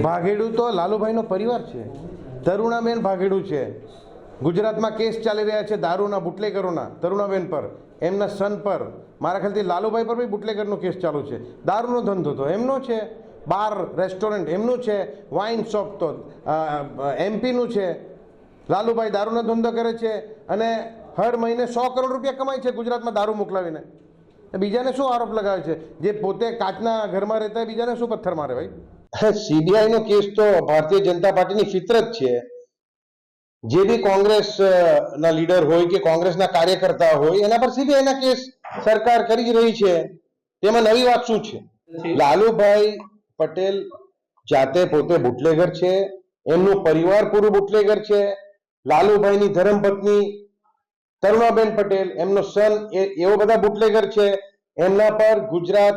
ભાગેડું તો લાલુભાઈનો પરિવાર છે. તરુણાબેન ભાગેડું છે. ગુજરાતમાં કેસ ચાલી રહ્યા છે દારૂના, બુટલેગરોના, તરુણાબેન પર, એમના સન પર. મારા ખ્યાલથી લાલુભાઈ પર બી બુટલેગરનો કેસ ચાલુ છે. દારૂનો ધંધો તો એમનો છે. બાર, રેસ્ટોરન્ટ એમનું છે. વાઇન શોપ તો એમપીનું છે. લાલુભાઈ દારૂનો ધંધો કરે છે અને હર મહિને સો કરોડ રૂપિયા કમાય છે ગુજરાતમાં દારૂ મોકલાવીને. બીજાને શું આરોપ લગાવે છે? જે પોતે કાચના ઘરમાં રહેતા બીજાને શું પથ્થર મારે ભાઈ? સીબીઆઈ નો કેસ તો ભારતીય જનતા પાર્ટીની ફિતરત છે. જે બી કોંગ્રેસ ના લીડર હોય કે કોંગ્રેસના કાર્યકર્તા હોય, એના પર સીબીઆઈ કેસ સરકાર કરી રહી છે. તેમાં નવી વાત શું છે? લાલુભાઈ પટેલ જાતે પોતે બુટલેગર છે, એમનું પરિવાર પૂરું બુટલેગર છે. લાલુભાઈની ધર્મપત્ની તરુણાબેન પટેલ, એમનો સન એ, એવો બધા બુટલેગર છે. એમના પર ગુજરાત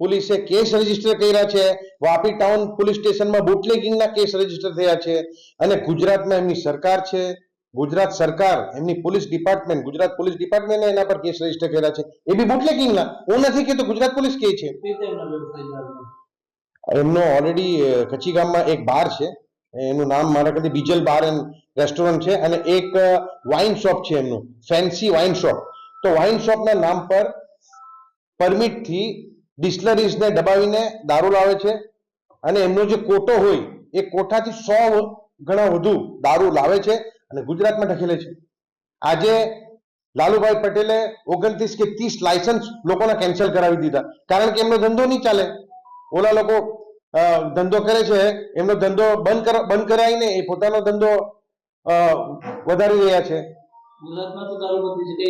પોલીસે કેસ રજિસ્ટર કર્યા છે. વાપી ટાઉન પોલીસ સ્ટેશનમાં બુટલેગિંગના કેસ રજિસ્ટર થયા છે. અને ગુજરાતમાં એમની સરકાર છે. ગુજરાત સરકાર, એમની પોલીસ ડિપાર્ટમેન્ટ, ગુજરાત પોલીસ ડિપાર્ટમેન્ટે એના પર કેસ રજિસ્ટર કર્યા છે. એ બી બુટલેગિંગના હું નથી કહેતો, ગુજરાત પોલીસ કહે છે. એમનો ઓલરેડી કચ્છી ગામમાં એક બાર છે. એનું નામ મારા કદી બીજલ બાર એન્ડ રેસ્ટોરન્ટ છે અને એક વાઇન શોપ છે એમનું. ફેન્સી વાઇન શોપ તો વાઇન શોપના નામ પર પરમિટથી ડિસ્લરીઝને દબાવીને દારૂ લાવે છે અને એમનો જે કોટો હોય એ કોઠાથી સો ગણા વધુ દારૂ લાવે છે અને ગુજરાતમાં ઢકેલે છે. આજે લાલુભાઈ પટેલે ઓગણત્રીસ કે ત્રીસ લાયસન્સ લોકોના કેન્સલ કરાવી દીધા. કારણ કે એમનો ધંધો નહીં ચાલે. ઓલા લોકો ધંધો કરે છે એમનો ધંધો બંધ બંધ કરાવીને એ પોતાનો ધંધો વધારી રહ્યા છે. ગુજરાતમાં દારૂબંધી છે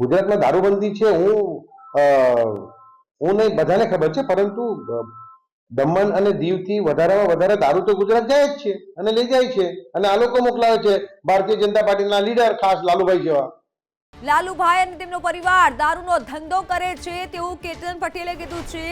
ગુજરાતમાં દારૂબંધી છે હું હું નહીં, બધાને ખબર છે, પરંતુ દમણ અને દીવથી વધારેમાં વધારે દારૂ તો ગુજરાત જાય જ છે, અને લઈ જાય છે, અને આ લોકો મોકલાવે છે, ભારતીય જનતા પાર્ટીના લીડર ખાસ લાલુભાઈ જેવા. લાલુભાઈ અને તેમનો પરિવાર દારૂનો ધંધો કરે છે, તેવું કેતન પટેલે કીધું છે.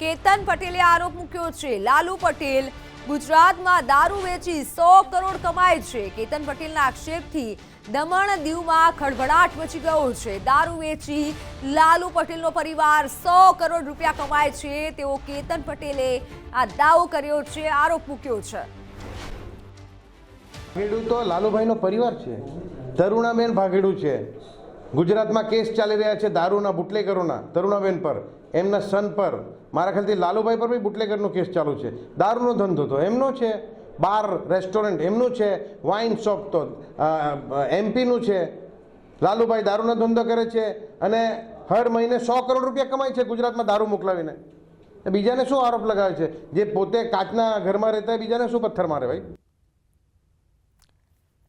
કેતન પટેલે આરોપ મૂક્યો છે, લાલુ પટેલ ગુજરાતમાં દારૂ વેચી સો કરોડ કમાય છે. કેતન પટેલના આક્ષેપથી દમણ દીવમાં ખળભળાટ મચી ગયો છે. દારૂ વેચી લાલુ પટેલનો પરિવાર સો કરોડ રૂપિયા કમાય છે. તેવો કેતન પટેલે આ દાવો કર્યો છે. આરોપ મૂક્યો છે. ભાગેડું તો લાલુભાઈનો પરિવાર છે. તરુણાબેન ભાગેડું છે. ગુજરાતમાં કેસ ચાલી રહ્યા છે દારૂના બુટલેગરોના, તરુણાબેન પર, એમના સન પર. મારા ખ્યાલથી લાલુભાઈ પર બી બુટલેગરનો કેસ ચાલુ છે. દારૂનો ધંધો તો એમનો છે. બાર, રેસ્ટોરન્ટ એમનું છે. વાઇન શોપ તો એમપીનું છે. લાલુભાઈ દારૂનો ધંધો કરે છે અને હર મહિને સો કરોડ રૂપિયા કમાય છે ગુજરાતમાં દારૂ મોકલાવીને. બીજાને શું આરોપ લગાવે છે? જે પોતે કાચના ઘરમાં રહેતા બીજાને શું પથ્થર મારે ભાઈ?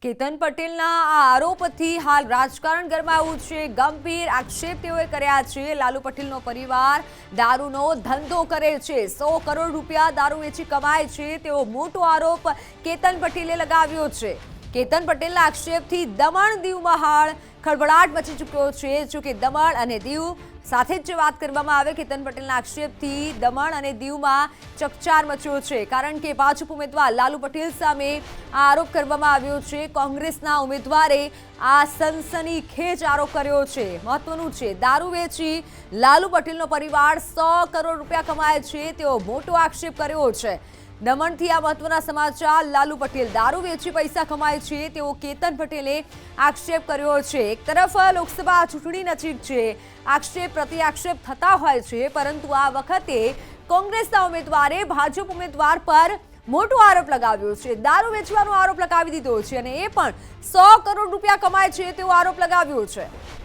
કેતન પટેલના આ આરોપથી હાલ રાજકારણ ગરમાયું છે. ગંભીર આક્ષેપ તેઓએ કર્યા છે. લાલુ પટેલનો પરિવાર દારૂનો ધંધો કરે છે. સો કરોડ રૂપિયા દારૂ વેચી કમાય છે. તેવો મોટો આરોપ કેતન પટેલે લગાવ્યો છે. કેતન પટેલના આક્ષેપથી દમણ દીવમાં હાલ ખળભળાટ મચી ચૂક્યો છે. જોકે દમણ અને દીવ સાથે જ વાત કરવામાં આવે, કેતન પટેલના આક્ષેપથી દમણ અને દીવમાં ચકચાર મચ્યો છે. કારણ કે ભાજપ ઉમેદવાર લાલુ પટેલ સામે આ આરોપ કરવામાં આવ્યો છે. કોંગ્રેસના ઉમેદવારે આ સનસની ખેજ આરોપ કર્યો છે. મહત્વનું છે, દારૂ વેચી લાલુ પટેલનો પરિવાર સો કરોડ રૂપિયા કમાય છે. તેઓ મોટો આક્ષેપ કર્યો છે. દમણથી આ મહત્વના સમાચાર. લાલુ પટેલ દારૂ વેચી પૈસા કમાય છે. તેવો કેતન પટેલે આક્ષેપ કર્યો છે. એક તરફ લોકસભા ચૂંટણી નજીક છે. આક્ષેપ પ્રતિ આક્ષેપ થતા હોય છે. પરંતુ આ વખતે કોંગ્રેસના ઉમેદવારે ભાજપ ઉમેદવાર પર મોટો આરોપ લગાવ્યો છે. દારૂ વેચવાનો આરોપ લગાવી દીધો છે અને એ પણ સો કરોડ રૂપિયા કમાય છે તેવો આરોપ લગાવ્યો છે.